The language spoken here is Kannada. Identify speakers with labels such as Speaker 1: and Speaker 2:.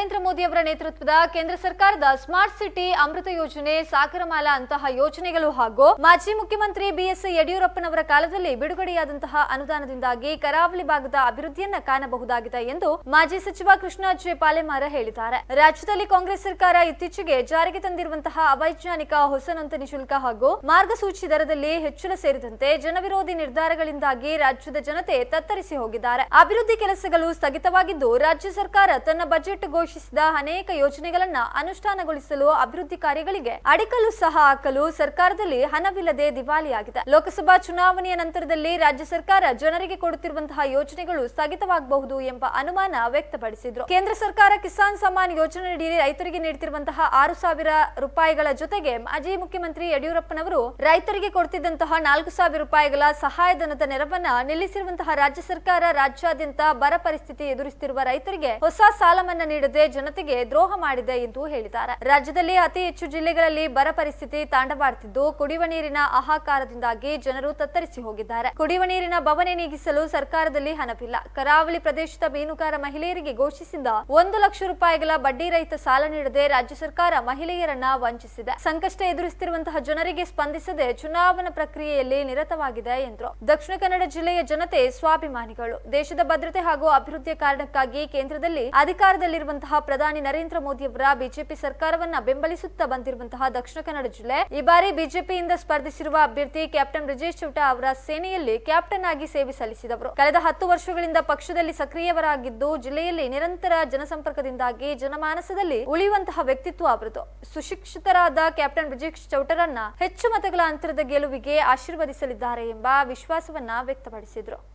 Speaker 1: ನರೇಂದ್ರ ಮೋದಿ ಅವರ ನೇತೃತ್ವದ ಕೇಂದ್ರ ಸರ್ಕಾರದ ಸ್ಮಾರ್ಟ್ ಸಿಟಿ ಅಮೃತ ಯೋಜನೆ ಸಾಗರಮಾಲಾ ಅಂತಹ ಯೋಜನೆಗಳು ಹಾಗೂ ಮಾಜಿ ಮುಖ್ಯಮಂತ್ರಿ ಬಿಎಸ್ ಯಡಿಯೂರಪ್ಪನವರ ಕಾಲದಲ್ಲಿ ಬಿಡುಗಡೆಯಾದಂತಹ ಅನುದಾನದಿಂದಾಗಿ ಕರಾವಳಿ ಭಾಗದ ಅಭಿವೃದ್ಧಿಯನ್ನ ಕಾಣಬಹುದಾಗಿದೆ ಎಂದು ಮಾಜಿ ಸಚಿವ ಕೃಷ್ಣ ಜೆ. ಪಾಲೆಮಾರ ಹೇಳಿದ್ದಾರೆ. ರಾಜ್ಯದಲ್ಲಿ ಕಾಂಗ್ರೆಸ್ ಸರ್ಕಾರ ಇತ್ತೀಚೆಗೆ ಜಾರಿಗೆ ತಂದಿರುವಂತಹ ಅವೈಜ್ಞಾನಿಕ ಹೊಸ ನೋಂದಣಿ ಶುಲ್ಕ ಹಾಗೂ ಮಾರ್ಗಸೂಚಿ ದರದಲ್ಲಿ ಹೆಚ್ಚಳ ಸೇರಿದಂತೆ ಜನವಿರೋಧಿ ನಿರ್ಧಾರಗಳಿಂದಾಗಿ ರಾಜ್ಯದ ಜನತೆ ತತ್ತರಿಸಿ ಹೋಗಿದ್ದಾರೆ. ಅಭಿವೃದ್ಧಿ ಕೆಲಸಗಳು ಸ್ಥಗಿತವಾಗಿದ್ದು, ರಾಜ್ಯ ಸರ್ಕಾರ ತನ್ನ ಬಜೆಟ್ ಘೋಷಿಸಿದ ಅನೇಕ ಯೋಜನೆಗಳನ್ನ ಅನುಷ್ಠಾನಗೊಳಿಸಲು ಅಭಿವೃದ್ಧಿ ಕಾರ್ಯಗಳಿಗೆ ಅಡಿಕಲು ಸಹ ಹಾಕಲು ಸರ್ಕಾರದಲ್ಲಿ ಹಣವಿಲ್ಲದೆ ದಿವಾಳಿಯಾಗಿದೆ. ಲೋಕಸಭಾ ಚುನಾವಣೆಯ ನಂತರದಲ್ಲಿ ರಾಜ್ಯ ಸರ್ಕಾರ ಜನರಿಗೆ ಕೊಡುತ್ತಿರುವಂತಹ ಯೋಜನೆಗಳು ಸ್ಥಗಿತವಾಗಬಹುದು ಎಂಬ ಅನುಮಾನ ವ್ಯಕ್ತಪಡಿಸಿದ್ರು. ಕೇಂದ್ರ ಸರ್ಕಾರ ಕಿಸಾನ್ ಸಮ್ಮಾನ್ ಯೋಜನೆಯಡಿ ರೈತರಿಗೆ ನೀಡುತ್ತಿರುವಂತಹ ಆರು ಸಾವಿರ ರೂಪಾಯಿಗಳ ಜೊತೆಗೆ ಮಾಜಿ ಮುಖ್ಯಮಂತ್ರಿ ಯಡಿಯೂರಪ್ಪನವರು ರೈತರಿಗೆ ಕೊಡುತ್ತಿದ್ದಂತಹ ನಾಲ್ಕು ಸಾವಿರ ರೂಪಾಯಿಗಳ ಸಹಾಯಧನದ ನೆರವನ್ನ ನಿಲ್ಲಿಸಿರುವಂತಹ ರಾಜ್ಯ ಸರ್ಕಾರ ರಾಜ್ಯಾದ್ಯಂತ ಬರ ಪರಿಸ್ಥಿತಿ ಎದುರಿಸುತ್ತಿರುವ ರೈತರಿಗೆ ಹೊಸ ಸಾಲ ಮನ್ನಾ ನೀಡದೆ ಜನತೆಗೆ ದ್ರೋಹ ಮಾಡಿದೆ ಎಂದು ಹೇಳಿದ್ದಾರೆ. ರಾಜ್ಯದಲ್ಲಿ ಅತಿ ಹೆಚ್ಚು ಜಿಲ್ಲೆಗಳಲ್ಲಿ ಬರ ಪರಿಸ್ಥಿತಿ ತಾಂಡವಾಡುತ್ತಿದ್ದು ಕುಡಿಯುವ ನೀರಿನ ಆಹಾಕಾರದಿಂದಾಗಿ ಜನರು ತತ್ತರಿಸಿ ಹೋಗಿದ್ದಾರೆ. ಕುಡಿಯುವ ನೀರಿನ ಬವಣೆ ನೀಗಿಸಲು ಸರ್ಕಾರದಲ್ಲಿ ಹಣವಿಲ್ಲ. ಕರಾವಳಿ ಪ್ರದೇಶದ ಮೀನುಗಾರ ಮಹಿಳೆಯರಿಗೆ ಘೋಷಿಸಿದ ಒಂದು ಲಕ್ಷ ರೂಪಾಯಿಗಳ ಬಡ್ಡಿ ರಹಿತ ಸಾಲ ನೀಡದೆ ರಾಜ್ಯ ಸರ್ಕಾರ ಮಹಿಳೆಯರನ್ನ ವಂಚಿಸಿದೆ. ಸಂಕಷ್ಟ ಎದುರಿಸುತ್ತಿರುವಂತಹ ಜನರಿಗೆ ಸ್ಪಂದಿಸದೆ ಚುನಾವಣಾ ಪ್ರಕ್ರಿಯೆಯಲ್ಲಿ ನಿರತವಾಗಿದೆ ಎಂದರು. ದಕ್ಷಿಣ ಕನ್ನಡ ಜಿಲ್ಲೆಯ ಜನತೆ ಸ್ವಾಭಿಮಾನಿಗಳು. ದೇಶದ ಭದ್ರತೆ ಹಾಗೂ ಅಭಿವೃದ್ಧಿಯ ಕಾರಣಕ್ಕಾಗಿ ಕೇಂದ್ರದಲ್ಲಿ ಅಧಿಕಾರದಲ್ಲಿರುವಂತಹ ಪ್ರಧಾನಿ ನರೇಂದ್ರ ಮೋದಿ ಅವರ ಬಿಜೆಪಿ ಸರ್ಕಾರವನ್ನ ಬೆಂಬಲಿಸುತ್ತಾ ಬಂದಿರುವಂತಹ ದಕ್ಷಿಣ ಕನ್ನಡ ಜಿಲ್ಲೆ. ಈ ಬಾರಿ ಬಿಜೆಪಿಯಿಂದ ಸ್ಪರ್ಧಿಸಿರುವ ಅಭ್ಯರ್ಥಿ ಕ್ಯಾಪ್ಟನ್ ಬ್ರಿಜೇಶ್ ಚೌಟಾ ಅವರ ಸೇನೆಯಲ್ಲಿ ಕ್ಯಾಪ್ಟನ್ ಆಗಿ ಸೇವೆ ಸಲ್ಲಿಸಿದವರು. ಕಳೆದ ಹತ್ತು ವರ್ಷಗಳಿಂದ ಪಕ್ಷದಲ್ಲಿ ಸಕ್ರಿಯವರಾಗಿದ್ದು, ಜಿಲ್ಲೆಯಲ್ಲಿ ನಿರಂತರ ಜನಸಂಪರ್ಕದಿಂದಾಗಿ ಜನಮಾನಸದಲ್ಲಿ ಉಳಿಯುವಂತಹ ವ್ಯಕ್ತಿತ್ವ ಅವರದು. ಸುಶಿಕ್ಷಿತರಾದ ಕ್ಯಾಪ್ಟನ್ ಬ್ರಿಜೇಶ್ ಚೌಟರನ್ನ ಹೆಚ್ಚು ಮತಗಳ ಅಂತರದ ಗೆಲುವಿಗೆ ಆಶೀರ್ವದಿಸಲಿದ್ದಾರೆ ಎಂಬ ವಿಶ್ವಾಸವನ್ನ ವ್ಯಕ್ತಪಡಿಸಿದ್ರು.